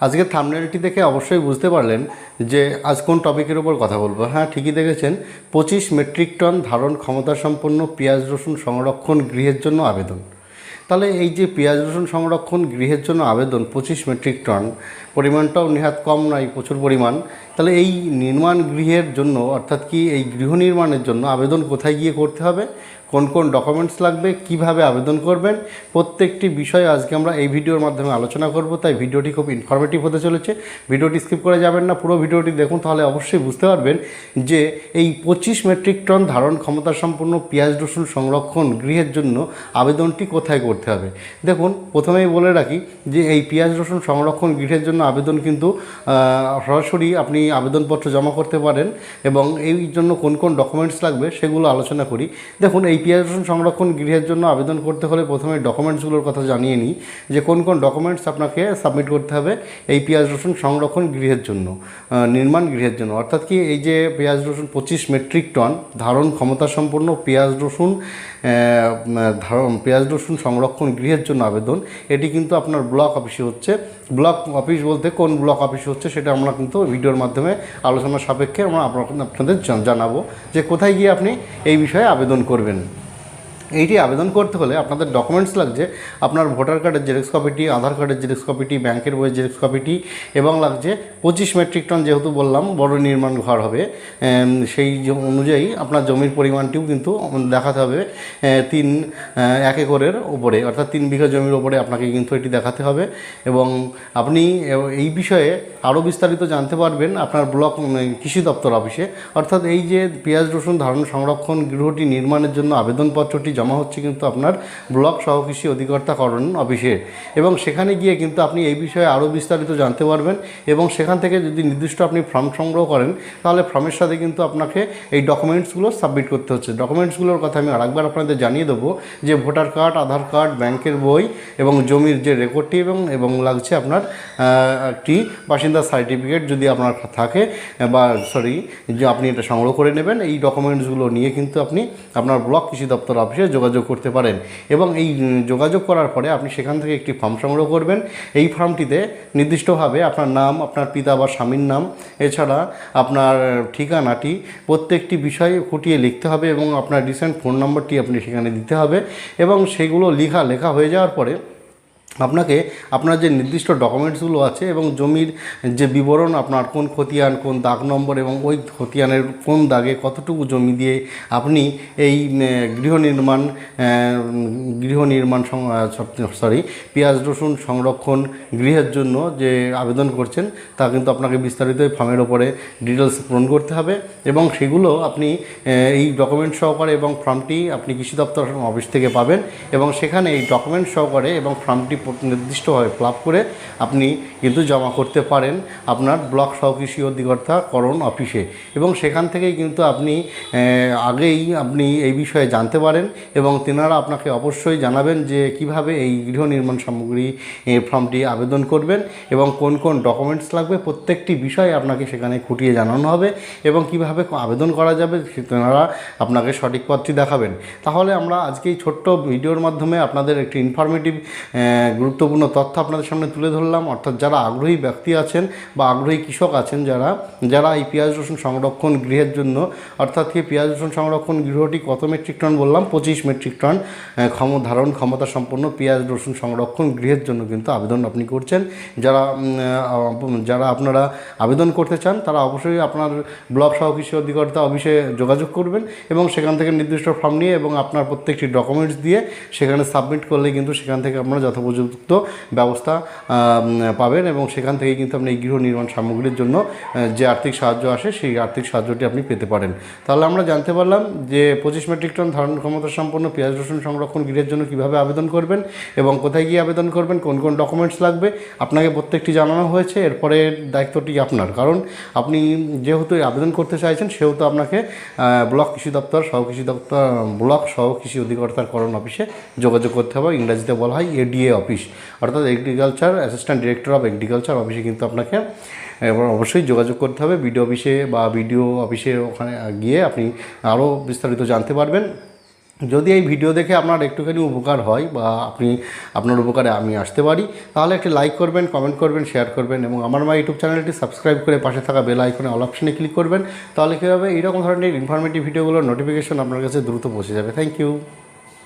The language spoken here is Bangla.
আজকে থামনেলটি দেখে অবশ্যই বুঝতে পারলেন যে আজ কোন টপিকের উপর কথা বলব। হ্যাঁ ঠিকই দেখেছেন, পঁচিশ মেট্রিক টন ধারণ ক্ষমতা সম্পন্ন পেঁয়াজ রসুন সংরক্ষণ গৃহের জন্য আবেদন। তাহলে এই যে পেঁয়াজ রসুন সংরক্ষণ গৃহের জন্য আবেদন পঁচিশ মেট্রিক টন পরিমাণটাও নিহাত কম নয়, প্রচুর পরিমাণ। তাহলে এই নির্মাণ গৃহের জন্য, অর্থাৎ কি এই গৃহ নির্মাণের জন্য আবেদন কোথায় গিয়ে করতে হবে? কোন কোন ডকুমেন্টস লাগবে? কীভাবে আবেদন করবেন? প্রত্যেকটি বিষয় আজকে আমরা এই ভিডিওর মাধ্যমে আলোচনা করব, তাই ভিডিওটি খুব ইনফরমেটিভ হতে চলেছে। ভিডিওটি স্কিপ করে যাবেন না, পুরো ভিডিওটি দেখুন, তাহলে অবশ্যই বুঝতে পারবেন যে এই পঁচিশ মেট্রিক টন ধারণ ক্ষমতা সম্পন্ন পেঁয়াজ রসুন সংরক্ষণ গৃহের জন্য আবেদনটি কোথায় করতে হবে? দেখুন, প্রথমেই বলে রাখি যে এই পেঁয়াজ রসুন সংরক্ষণ গৃহের জন্য আবেদন কিন্তু সরাসরি আপনি আবেদনপত্র জমা করতে পারেন এবং এই জন্য কোন কোন ডকুমেন্টস লাগবে সেগুলো আলোচনা করি। দেখুন, এই পেঁয়াজ রসুন সংরক্ষণ গৃহের জন্য আবেদন করতে হলে প্রথমে ডকুমেন্টসগুলোর কথা জানিয়ে নিই যে কোন কোন ডকুমেন্টস আপনাকে সাবমিট করতে হবে এই পেঁয়াজ রসুন সংরক্ষণ গৃহের জন্য নির্মাণ গৃহের জন্য। অর্থাৎ কি এই যে পেঁয়াজ রসুন পঁচিশ মেট্রিক টন ধারণ ক্ষমতা সম্পন্ন পেঁয়াজ রসুন ধারণ পেঁয়াজ রসুন সংরক্ষণ গৃহের জন্য আবেদন, এটি কিন্তু আপনার ব্লক অফিসে হচ্ছে। ব্লক অফিস বলতে কোন ব্লক অফিসে হচ্ছে সেটা আমরা কিন্তু ভিডিওর মাধ্যমে আলোচনা সাপেক্ষে আমরা আপনাদের জানাব যে কোথায় গিয়ে আপনি এই বিষয়ে আবেদন করবেন। এইটি আবেদন করতে হলে আপনাদের ডকুমেন্টস লাগছে, আপনার ভোটার কার্ডের জেরক্স কপিটি আধার কার্ডের জেরক্স কপিটি ব্যাংকের বইয়ের জেরক্স কপিটি এবং লাগছে পঁচিশ মেট্রিক টন যেহেতু বললাম, বড় নির্মাণ ঘর হবে। সেই অনুযায়ী আপনার জমির পরিমাণটিও কিন্তু দেখাতে হবে তিন এক একরের ওপরে অর্থাৎ তিন বিঘা জমির ওপরে আপনাকে কিন্তু এটি দেখাতে হবে। এবং আপনি এই বিষয়ে আরও বিস্তারিত জানতে পারবেন আপনার ব্লক কৃষি দপ্তর অফিসে। অর্থাৎ এই যে পেঁয়াজ রসুন ধারণ সংরক্ষণ গৃহটি নির্মাণের জন্য আবেদনপত্রটি জমা হচ্ছে কিন্তু আপনার ব্লক সহকৃষি অধিকর্তাকরণ অফিসে এবং সেখানে গিয়ে কিন্তু আপনি এই বিষয়ে আরও বিস্তারিত জানতে পারবেন এবং সেখান থেকে যদি নির্দিষ্ট আপনি ফর্ম সংগ্রহ করেন, তাহলে ফর্মের সাথে কিন্তু আপনাকে এই ডকুমেন্টসগুলো সাবমিট করতে হচ্ছে। ডকুমেন্টসগুলোর কথা আমি আরেকবার আপনাদের জানিয়ে দেবো যে ভোটার কার্ড, আধার কার্ড, ব্যাংকের বই এবং জমির যে রেকর্ডটি এবং এবং লাগছে আপনার একটি বাসিন্দা সার্টিফিকেট যদি আপনার থাকে, বা সরি, যে আপনি এটা সংগ্রহ করে নেবেন, এই ডকুমেন্টসগুলো নিয়ে কিন্তু আপনি আপনার ব্লক কৃষি দপ্তর অফিসে যোগাযোগ করতে পারেন। এবং এই যোগাযোগ করার পরে আপনি সেখান থেকে একটি ফর্ম সংগ্রহ করবেন। এই ফর্মটিতে নির্দিষ্টভাবে আপনার নাম, আপনার পিতা বা স্বামীর নাম, এছাড়া আপনার ঠিকানাটি, প্রত্যেকটি বিষয় ফুটিয়ে লিখতে হবে এবং আপনার রিসেন্ট ফোন নম্বরটি আপনি সেখানে দিতে হবে। এবং সেগুলো লেখা লেখা হয়ে যাওয়ার পরে আপনাকে আপনার যে নির্দিষ্ট ডকুমেন্টসগুলো আছে এবং জমির যে বিবরণ, আপনার কোন খতিয়ান, কোন দাগ নম্বর এবং ওই খতিয়ানের কোন দাগে কতটুকু জমি দিয়ে আপনি এই গৃহ নির্মাণ গৃহ নির্মাণ সরি, পেঁয়াজ রসুন সংরক্ষণ গৃহের জন্য যে আবেদন করছেন, তা কিন্তু আপনাকে বিস্তারিত ফর্মের ওপরে ডিটেলস পূরণ করতে হবে এবং সেগুলো আপনি এই ডকুমেন্ট সহকারে এবং ফর্মটি আপনি কৃষি দপ্তর অফিস থেকে পাবেন এবং সেখানে এই ডকুমেন্ট সহকারে এবং ফর্মটি নির্দিষ্টভাবে ফিল করে আপনি কিন্তু জমা করতে পারেন আপনার ব্লক সহকৃষি অধিকর্তাকরণ অফিসে এবং সেখান থেকেই কিন্তু আপনি আগেই আপনি এই বিষয়ে জানতে পারেন এবং তেনারা আপনাকে অবশ্যই জানাবেন যে কীভাবে এই গৃহ নির্মাণ সামগ্রী ফর্মটি আবেদন করবেন এবং কোন কোন ডকুমেন্টস লাগবে, প্রত্যেকটি বিষয় আপনাকে সেখানে খুঁটিয়ে জানানো হবে এবং কীভাবে আবেদন করা যাবে তেনারা আপনাকে সঠিক পথটি দেখাবেন। তাহলে আমরা আজকে এই ছোট্ট ভিডিওর মাধ্যমে আপনাদের একটি ইনফরমেটিভ গুরুত্বপূর্ণ তথ্য আপনাদের সামনে তুলে ধরলাম। অর্থাৎ যারা আগ্রহী ব্যক্তি আছেন বা আগ্রহী কৃষক আছেন যারা যারা এই পেঁয়াজ রসুন সংরক্ষণ গৃহের জন্য, অর্থাৎ কি পেঁয়াজ রসুন সংরক্ষণ গৃহটি কত মেট্রিক টন বললাম? পঁচিশ মেট্রিক টন ক্ষম, ধারণ ক্ষমতা সম্পন্ন পেঁয়াজ রসুন সংরক্ষণ গৃহের জন্য কিন্তু আবেদন আপনি করছেন। যারা যারা আপনারা আবেদন করতে চান, তারা অবশ্যই আপনার ব্লক সহ কৃষি অধিকর্তা অফিসে যোগাযোগ করবেন এবং সেখান থেকে নির্দিষ্ট ফর্ম নিয়ে এবং আপনার প্রত্যেকটি ডকুমেন্টস দিয়ে সেখানে সাবমিট করলে কিন্তু সেখান থেকে আপনারা যথোপযুক্ত ব্যবস্থা পাবেন এবং সেখান থেকে কিন্তু আপনি এই গৃহ নির্মাণ সামগ্রীর জন্য যে আর্থিক সাহায্য আসে সেই আর্থিক সাহায্যটি আপনি পেতে পারেন। তাহলে আমরা জানতে পারলাম যে পঁচিশ মেট্রিক টন ধারণ ক্ষমতা সম্পন্ন পেঁয়াজ রসুন সংরক্ষণ গৃহের জন্য কীভাবে আবেদন করবেন এবং কোথায় গিয়ে আবেদন করবেন, কোন কোন ডকুমেন্টস লাগবে, আপনাকে প্রত্যেকটি জানানো হয়েছে। এরপরে দায়িত্বটি আপনার, কারণ আপনি যেহেতু আবেদন করতে চাইছেন, সেহেতু আপনাকে ব্লক কৃষি দপ্তর, সহ কৃষি দপ্তর, ব্লক সহ কৃষি অধিকর্তার করণ অফিসে যোগাযোগ করতে হবে। ইংরাজিতে বলা হয় এডিএ অফিস। অর্থাৎ agriculture assistant director of agriculture অফিসে কিন্তু আপনাকে, এবার অবশ্যই যোগাযোগ করতে হবে। বিডিও অফিসে বা বিডিও অফিসে ওখানে গিয়ে আপনি আরও বিস্তারিত জানতে পারবেন। যদি এই ভিডিও দেখে আপনার একটুখানি উপকার হয় বা আপনি, আপনার উপকারে আমি আসতে পারি, তাহলে একটি লাইক করবেন কমেন্ট করবেন শেয়ার করবেন এবং আমার মা ইউটিউব চ্যানেলটি সাবস্ক্রাইব করে পাশে থাকা বেল আইকনে অল অপশনে ক্লিক করবেন। তাহলে কী হবে? এইরকম ধরনের ইনফরমেটিভ ভিডিওগুলোর নোটিফিকেশন আপনার কাছে দ্রুত পৌঁছে যাবে। Thank you